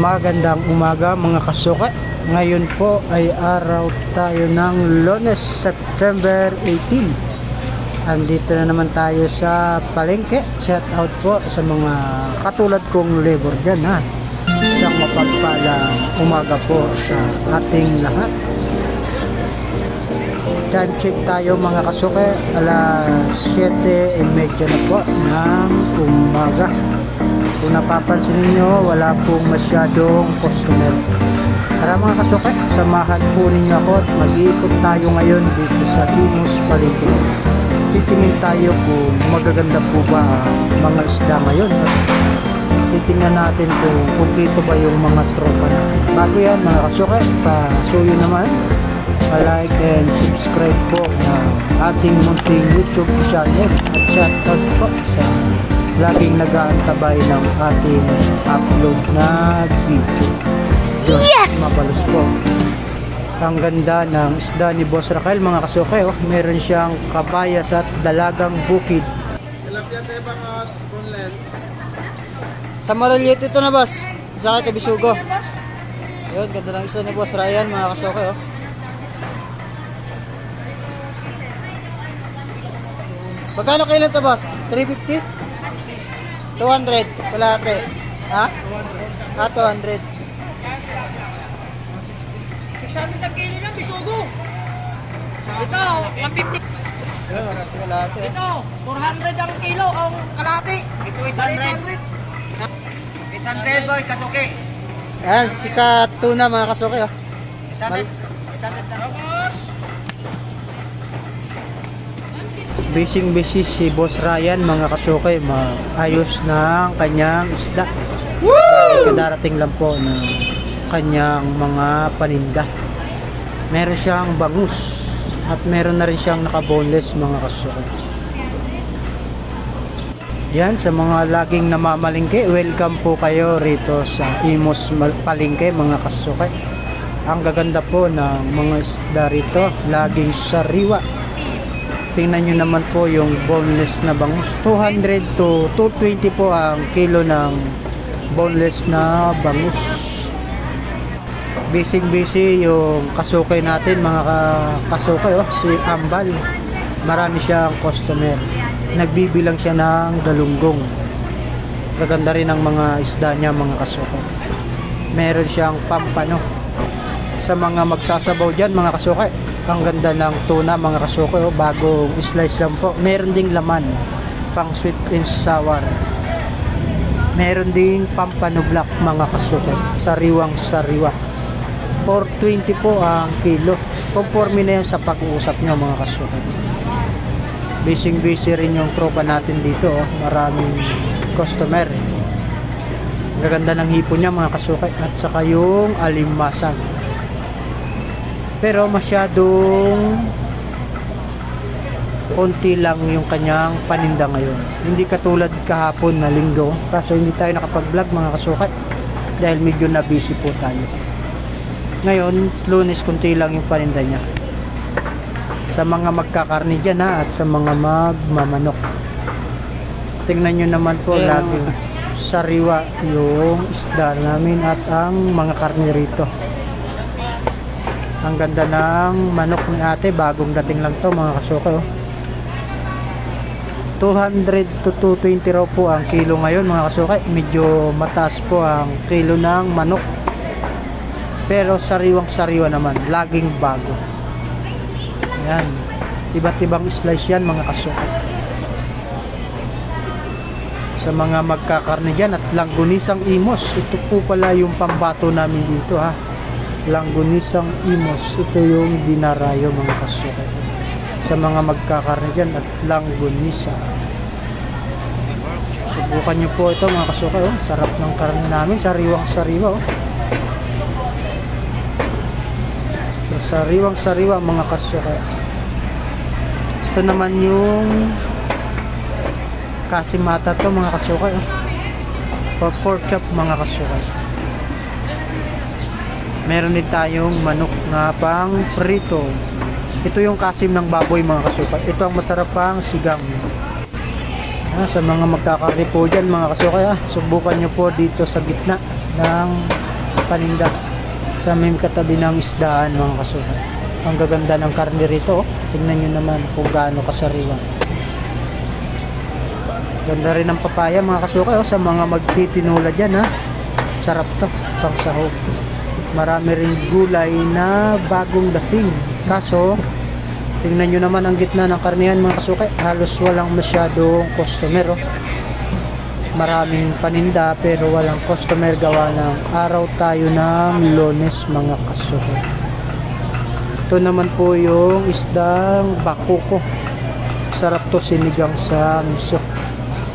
Magandang umaga mga kasuka. Ngayon po ay araw tayo ng Lunes, September 18. Andito na naman tayo sa palengke. Shout out po sa mga katulad kong labor dyan ha. Isang mapagpalang umaga po sa ating lahat. Time check tayo mga kasuke. Alas 7.30 na po ng umaga. Kung napapansin niyo wala pong masyadong customer. Tara mga kasuke, samahan po ninyo ako at mag-iikot tayo ngayon dito sa Timus Palengke. Titingin tayo kung magaganda po ba ang mga isda ngayon. Titingnan natin kung kumpleto ba yung mga tropa natin. Bago yan mga kasuke, pasuyo naman like and subscribe po na ating munting YouTube channel at shoutout po sa laging nag-aantabay ng ating upload na video. Diyos, Yes! Mabalos po. Ang ganda ng isda ni Boss Raquel mga kasuke. Oh. Meron siyang kabayas at dalagang bukid. Tilapia tayo bangos, boneless. Sa Maraliet ito na boss. Sa kay Bisugo. Yun, ganda ng isda ni Boss Ryan mga kasuke. Oh. Magkano kayo to boss? 350? 200 kalate. Ha? Ah, 200. 600 ang kilo ng bisugo. Ito, 150. Yun, oras kalate. Ito, 400 ang kilo ang kalati. Ito, 800. 800 boy, kasuke. Yan, si Katuna mga kasuke. Oh. 800. 800 na. Boss! Busy si Boss Ryan mga kasuke. Maayos na ang kanyang isda. Woo! Kadarating lang po ng kanyang mga paninda. Meron siyang bangus at meron na rin siyang naka-boneless mga kasuke. Yan, sa mga laging namamalingke, welcome po kayo rito sa Imos Palingke mga kasuke. Ang gaganda po ng mga isda rito, laging sariwa. Tingnan nyo naman po yung boneless na bangus. 200 to 220 po ang kilo ng boneless na bangus. Busy busy yung kasukay natin mga ka- kasukay oh, si Ambal. Marami siyang customer. Nagbibilang siya ng galunggong. Gaganda rin ang mga isda niya mga kasukay. Meron siyang pampano. Sa mga magsasabaw dyan mga kasukay, ang ganda ng tuna mga kasukay. Oh, bagong slice lang po. Meron ding laman. Pang sweet and sour. Meron ding pampano black mga kasukay. Sariwang sariwa. 420 po ang kilo. Conforme na yan sa pag-uusap nyo mga kasukay. Busy busy rin yung tropa natin dito. Oh. Maraming customer. Gaganda ng hipon niya mga kasukay. At saka yung alimasag. Pero masyadong konti lang yung kanyang paninda ngayon. Hindi katulad kahapon na linggo. Kaso hindi tayo nakapag-vlog mga kasukay. Dahil medyo na busy po tayo. Ngayon, lunes konti lang yung paninda niya. Sa mga magkakarni dyan ha, at sa mga magmamanok. Tingnan nyo naman po Ayan, lagi sariwa yung isda namin at ang mga karni rito. Ang ganda ng manok ni ate, bagong dating lang to mga kasuka. Oh. 200 to 220 raw po ang kilo ngayon mga kasuka. Medyo mataas po ang kilo ng manok. Pero sariwang sariwa naman, laging bago. Yan. Iba't ibang slice yan mga kasuka. Sa mga magkakarne dyan at langgunisang imos. Ito po pala yung pambato namin dito ha. Langgunisang imos. Ito yung dinarayo mga kasuka. Sa mga magkakarne dyan at langgunisa. Subukan nyo po ito mga kasuka. Oh. Sarap ng karne namin. Sariwang sariwa. Oh. Sariwang sariwa mga kasuka. Ito naman yung kasimata to mga kasukay. Oh. Or pork chop mga kasukay. Meron din tayong manok na pang prito. Ito yung kasim ng baboy mga kasukay. Ito ang masarap pang sigang. Ah, sa mga magkakarni po dyan mga kasukay, ah, subukan nyo po dito sa gitna ng paninda sa may katabi ng isdaan mga kasuka. Ang gaganda ng karne rito. oh. Tingnan nyo naman kung gaano kasariwa. Ganda rin ng papaya mga kasuka oh, sa mga magtitinula dyan ha. Sarap to, pang sahog. Marami rin gulay na bagong dating. Kaso, tingnan nyo naman ang gitna ng karnihan mga kasuka. Halos walang masyadong customer oh. Maraming paninda pero walang customer gawa ng araw tayo ng lones mga kasuka. Ito naman po yung isdang bakuko. Sarap to sinigang sa miso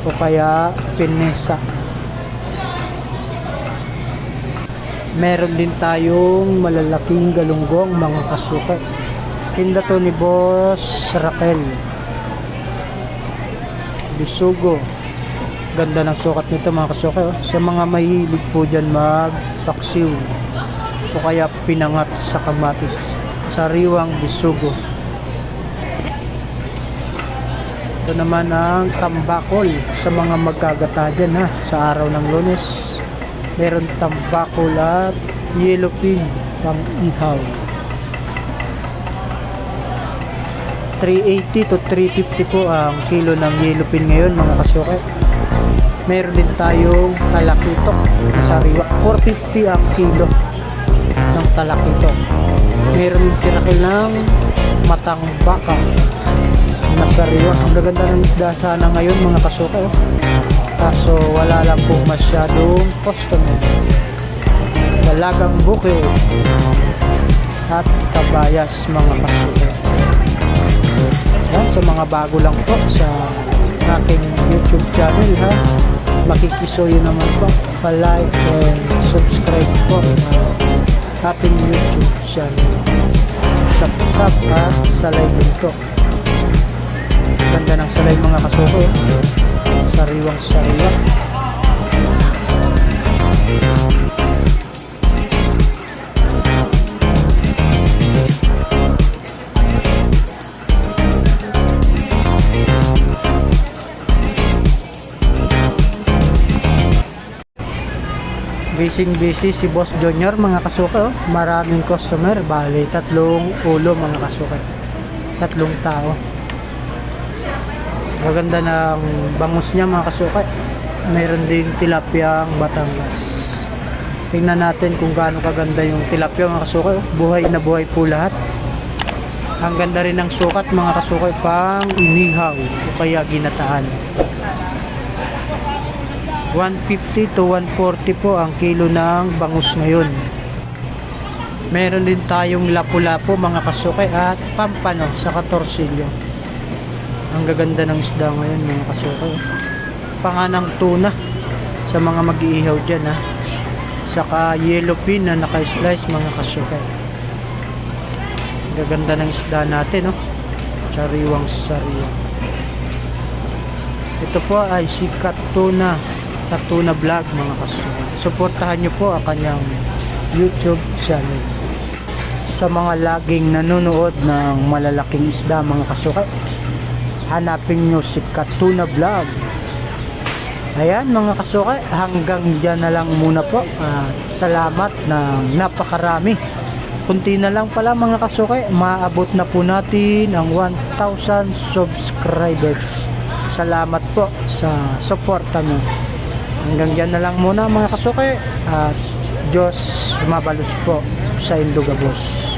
o kaya pinesa. Meron din tayong malalaking galunggong mga kasuka. Tinda to ni Boss Raquel. Bisugo. Ganda ng sukat nito mga kasuka. oh. Sa mga mahilig po dyan magpaksiw o kaya pinangat sa kamatis. Sariwang bisugo. Ito naman ang tambakol sa mga magkagata dyan ha, sa araw ng lunes. Meron tambakol at yellow pin pang ihaw. 380 to 350 po ang kilo ng yellow pin ngayon mga kasuke. Meron din tayong talakitok na sariwa. 450 ang kilo ng talakitok. Meron din sinakil ng matang baka na sariwa. Ang gaganda ng isda sana ngayon mga kasuke. Oh. Kaso wala lang po masyadong customer. Dalagang buke at kabayas mga kasuke. Yan, sa mga bago lang po sa aking YouTube channel ha. Makikisuyo naman po pa-like and subscribe po sa ating YouTube channel. Subscribe at salay din to. Ganda ng salay mga kasuko. Sariwang sariwa. Busy busy si Boss Junior mga kasuka oh. Maraming customer, bali tatlong ulo mga kasuka. Tatlong tao. Maganda ng bangus niya mga kasuka. Mayroon ding tilapiyang Batangas. Tingnan natin kung gaano kaganda yung tilapia mga kasuka. Buhay na buhay po lahat. Ang ganda rin ng sukat mga kasuka pang inihaw o kaya ginataan. 150 to 140 po ang kilo ng bangus ngayon. Meron din tayong lapu-lapu mga kasukay at pampano sa katorsilyo. Ang gaganda ng isda ngayon mga kasukay. Panganang tuna sa mga mag-iihaw dyan ha. Saka yellow pin na naka-slice mga kasukay. Ang gaganda ng isda natin no. Sariwang sariwa. Ito po ay sikat tuna Tatuna Vlog mga kasuka. Suportahan nyo po ang kanyang YouTube channel. Sa mga laging nanonood ng malalaking isda mga kasuka, hanapin nyo si Katuna Vlog. Ayan mga kasuka, hanggang dyan na lang muna po. Ah, salamat ng napakarami. Kunti na lang pala mga kasuka, maabot na po natin ang 1,000 subscribers. Salamat po sa suporta nyo. Hanggang dyan na lang muna mga kasuke at Diyos mabalos po sa Indogabos.